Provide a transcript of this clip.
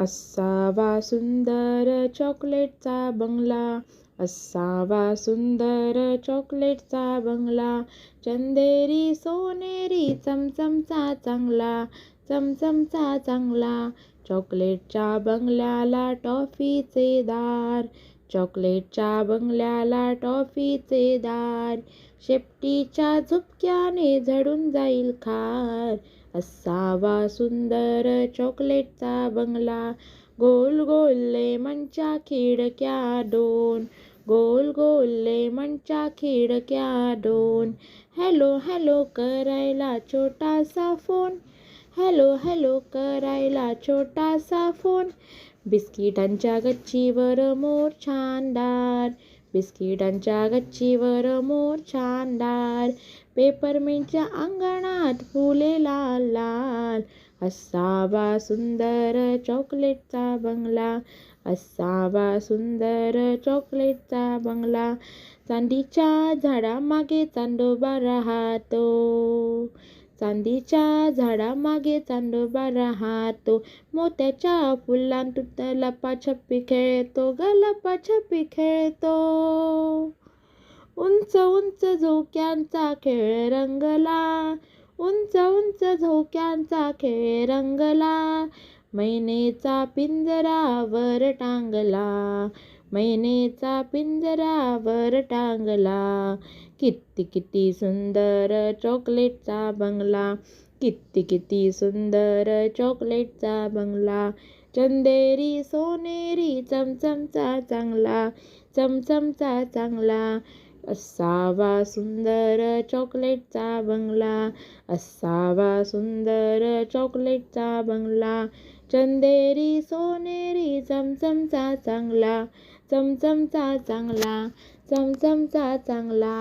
असावा सुंदर चॉकलेटचा बंगला असावा सुंदर चॉकलेटचा बंगला चंदेरी सोनेरी चमचमचा चांगला चमचमचा चांगला चॉकलेटच्या बंगल्याला टॉफीचे दार चॉकलेटच्या बंगल्याला टॉफीचे दार शेपटीच्या झुपक्याने झडून जाईल खार. असावा सुंदर चॉकलेटचा बंगला गोल गोल लेमनच्या खिडक्या दोन. गोल गोल लेमनच्या खिडक्या दोन. हॅलो हॅलो करायला छोटासा फोन. हॅलो हॅलो करायला छोटासा फोन. बिस्किटांच्या गच्चीवर मोर छानदार बिस्किटांच्या गच्चीवर मोर छानदार पेपरमिंटच्या अंगणात फुले लाल लाल असावा सुंदर चॉकलेटचा बंगला असावा सुंदर चॉकलेटचा बंगला चांदीच्या झाडामागे चांदोबा राहतो. चांदीच्या झाडामागे चांदोबा राहतो. मोत्याच्या फुलांतून लपाछपी खेळतो ग लपाछपी खेळतो. उंच उंच झोक्यांचा खेळ रंगला उंच उंच झोक्यांचा खेळ रंगला. मैनेचा पिंजरावर टांगला मैनेचा पिंजरावर टांगला. किती किती सुंदर चॉकलेटचा बंगला. किती किती सुंदर चॉकलेटचा बंगला. चंदेरी सोनेरी चमचमचा चांगला. चमचमचा चांगला. असावा सुंदर चॉकलेटचा बंगला. असावा सुंदर चॉकलेटचा बंगला. चंदेरी सोनेरी चमचमचा चांगला. चमचमचा चांगला चमचमचा चांगला